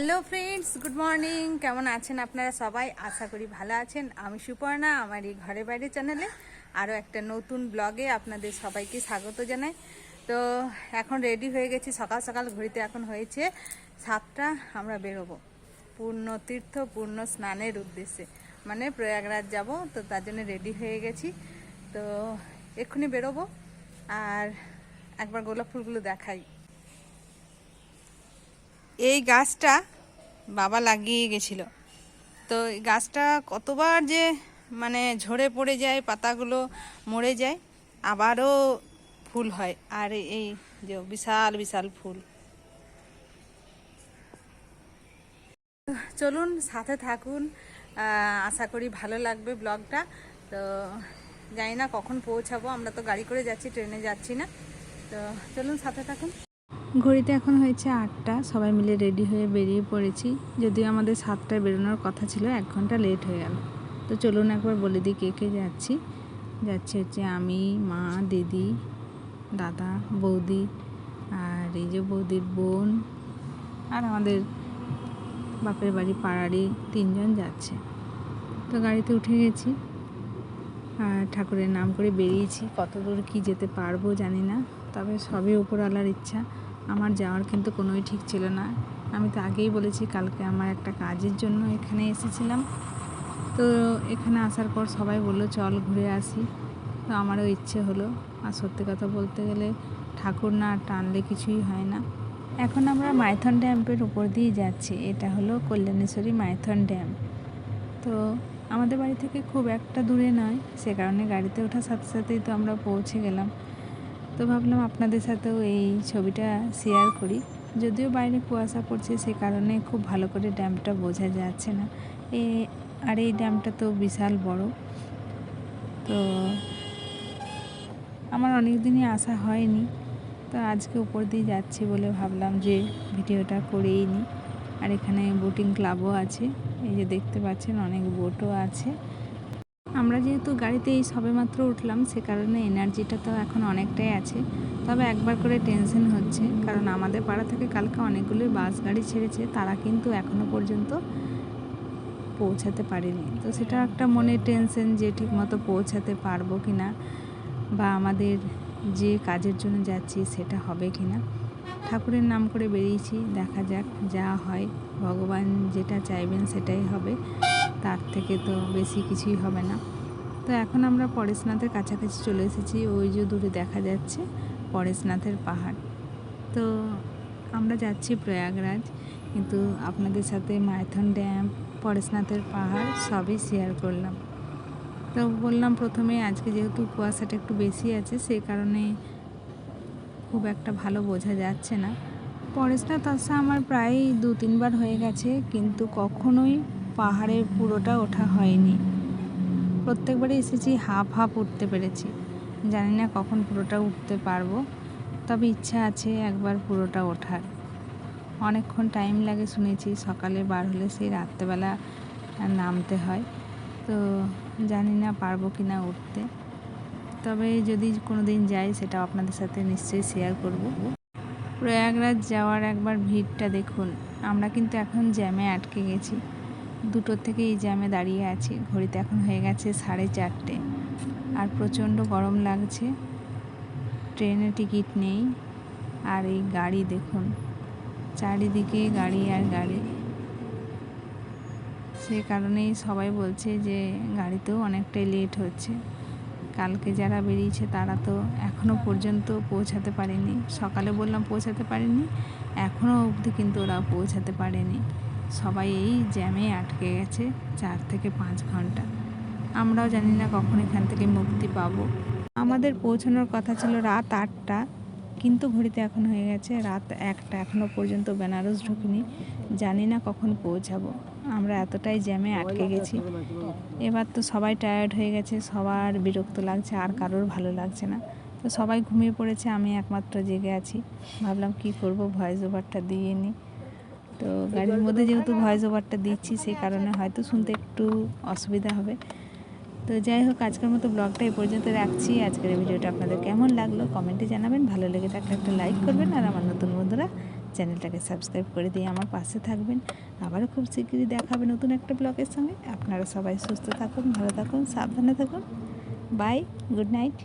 Hello friends good morning কেমন আছেন আপনারা সবাই? আশা করি ভালো আছেন। আমি সুপর্ণা, আমার এই ঘরে বাইরে চ্যানেলে আরও একটা নতুন ব্লগে আপনাদের সবাইকে স্বাগত জানাই। তো এখন রেডি হয়ে গেছি। সকাল সকাল ঘড়িতে এখন হয়েছে সাতটা, আমরা বেরোবো। পূর্ণ তীর্থ, পূর্ণ স্নানের উদ্দেশ্যে। মানে প্রয়াগরাজ যাব, তো তার জন্য রেডি হয়ে গেছি। তো এক্ষুনি বেরোবো আর একবার গোলাপ ফুলগুলো দেখাই। এই গাছটা বাবা লাগিয়ে গেছিল। তো গাছটা কতবার যে মানে ঝরে পড়ে যায়, পাতাগুলো মরে যায়, আবারও ফুল হয়। আর এই যে বিশাল বিশাল ফুল। চলুন সাথে থাকুন। আশা করি ভালো লাগবে ব্লগটা। তো জানি না কখন পৌঁছাবো। আমরা তো গাড়ি করে যাচ্ছি, ট্রেনে যাচ্ছি না। তো চলুন সাথে থাকুন। ঘড়িতে এখন হয়েছে আটটা, সবাই মিলে রেডি হয়ে বেরিয়ে পড়েছি। যদিও আমাদের সাতটায় বেরোনোর কথা ছিল, এক ঘণ্টা লেট হয়ে গেল। তো চলুন একবার বলে দিই কে কে যাচ্ছি। যাচ্ছে হচ্ছে আমি, মা, দিদি, দাদা, বৌদি আর এই যে বৌদির বোন আর আমাদের বাপের বাড়ি পাড়ারই তিনজন যাচ্ছে। তো গাড়িতে উঠে গেছি আর ঠাকুরের নাম করে বেরিয়েছি। কত দূর কী যেতে পারব জানি না, তবে সবই উপরওয়ালার ইচ্ছা। আমার যাওয়ার কিন্তু কোনোই ঠিক ছিল না। আমি তো আগেই বলেছি কালকে আমার একটা কাজের জন্য এখানে এসেছিলাম। তো এখানে আসার পর সবাই বলল, চল ঘুরে আসি। তো আমারও ইচ্ছে হলো। আর সত্যি কথা বলতে গেলে ঠাকুর না টানলে কিছুই হয় না। এখন আমরা মাইথন ড্যাম্পের উপর দিয়ে যাচ্ছি। এটা হলো কল্যাণেশ্বরী মাইথন ড্যাম। তো আমাদের বাড়ি থেকে খুব একটা দূরে নয়। সে কারণে গাড়িতে ওঠার সাথে সাথেই তো আমরা পৌঁছে গেলাম। তো ভাবলাম আপনাদের সাথেও এই ছবিটা শেয়ার করি। যদিও বাইরে কুয়াশা পড়ছে, সে কারণে খুব ভালো করে ড্যামটা বোঝা যাচ্ছে না। এ, আর এই ড্যামটা তো বিশাল বড়। তো আমার অনেক দিনই আসা হয়নি। তো আজকে উপর দিয়ে যাচ্ছি বলে ভাবলাম যে ভিডিওটা করেই নিই আর এখানে বোটিং ক্লাবও আছে। এই যে দেখতে পাচ্ছেন, অনেক বোটও আছে। আমরা যেহেতু গাড়িতে এই সবেমাত্র উঠলাম, সে কারণে এনার্জিটা তো এখন অনেকটাই আছে। তবে একবার করে টেনশন হচ্ছে, কারণ আমাদের পাড়া থেকে কালকে অনেকগুলো বাস গাড়ি ছেড়েছে, তারা কিন্তু এখনও পর্যন্ত পৌঁছাতে পারেনি। তো সেটা একটা মনে টেনশন যে ঠিকমতো পৌঁছাতে পারব কি না বা আমাদের যে কাজের জন্য যাচ্ছি সেটা হবে কি না ঠাকুরের নাম করে বেরিয়েছি, দেখা যাক যা হয়, ভগবান যেটা চাইবেন সেটাই হবে। তার থেকে তো বেশি কিছুই হবে না। তো এখন আমরা পরেশনাথের কাছাকাছি চলে এসেছি, ওই যে দূরে দেখা যাচ্ছে পরেশনাথের পাহাড়। তো আমরা যাচ্ছি প্রয়াগরাজ, কিন্তু আপনাদের সাথে মাইথন ড্যাম, পরেশনাথের পাহাড় সবই শেয়ার করলাম। তো বললাম প্রথমে আজকে যেহেতু কুয়াশাটা একটু বেশি আছে সেই কারণে খুব একটা ভালো বোঝা যাচ্ছে না। পরেশনাথ আসা আমার প্রায় দু তিনবার হয়ে গেছে, কিন্তু কখনোই পাহাড়ের পুরোটা ওঠা হয়নি। প্রত্যেকবারই এসেছি হাফ হাফ উঠতে পেরেছি। জানি না কখন পুরোটা উঠতে পারব, তবে ইচ্ছা আছে একবার পুরোটা ওঠার। অনেকক্ষণ টাইম লাগে শুনেছি, সকালে বার হলে সেই রাত্রেবেলা নামতে হয়। তো জানি না পারব কি না উঠতে। তবে যদি কোনো দিন যাই সেটা আপনাদের সাথে নিশ্চয়ই শেয়ার করব। প্রয়াগরাজ যাওয়ার একবার ভিড়টা দেখুন। আমরা কিন্তু এখন জ্যামে আটকে গেছি। দুটোর থেকে এই জ্যামে দাঁড়িয়ে আছি। ঘড়িতে এখন হয়ে গেছে সাড়ে চারটে। আর প্রচণ্ড গরম লাগছে। ট্রেনে টিকিট নেই। আর এই গাড়ি দেখুন। চারিদিকে গাড়ি আর গাড়ি। সে কারণেই সবাই বলছে যে গাড়িতেও অনেকটাই লেট হচ্ছে। কালকে যারা বেরিয়েছে তারা তো এখনও পর্যন্ত পৌঁছাতে পারেনি। সকালে বললাম পৌঁছাতে পারেনি এখনও অবধি কিন্তু ওরা পৌঁছাতে পারেনি। সবাই এই জ্যামে আটকে গেছে চার থেকে পাঁচ ঘণ্টা। আমরাও জানি না কখন এখান থেকে মুক্তি পাবো। আমাদের পৌঁছানোর কথা ছিল রাত আটটা, কিন্তু ঘড়িতে এখন হয়ে গেছে রাত একটা। এখনও পর্যন্ত বেনারস ঢুকিনি, জানি না কখন পৌঁছাবো। আমরা এতটাই জ্যামে আটকে গেছি। এবার তো সবাই টায়ার্ড হয়ে গেছে, সবার বিরক্ত লাগছে, আর কারোর ভালো লাগছে না। তো সবাই ঘুমিয়ে পড়েছে, আমি একমাত্র জেগে আছি। ভাবলাম কি করব ভয়েস ওভারটা দিয়ে নিই। তো গাড়ির মধ্যে যেহেতু ভয়েস ওভারটা দিচ্ছি, সেই কারণে হয়তো শুনতে একটু অসুবিধা হবে। তো যাই হোক, আজকের মতো ব্লগটা এই পর্যন্ত রাখছি। আজকের ভিডিওটা আপনাদের কেমন লাগল কমেন্টে জানাবেন। ভালো লেগে থাকলে একটা লাইক করবেন। আর আমার নতুন বন্ধুরা, চ্যানেলটাকে সাবস্ক্রাইব করে দিয়ে আমার পাশে থাকবেন। আবারও খুব শীঘ্রই দেখা হবে নতুন একটা ব্লগের সঙ্গে। আপনারা সবাই সুস্থ থাকুন, ভালো থাকুন, সাবধানে থাকুন। Bye good night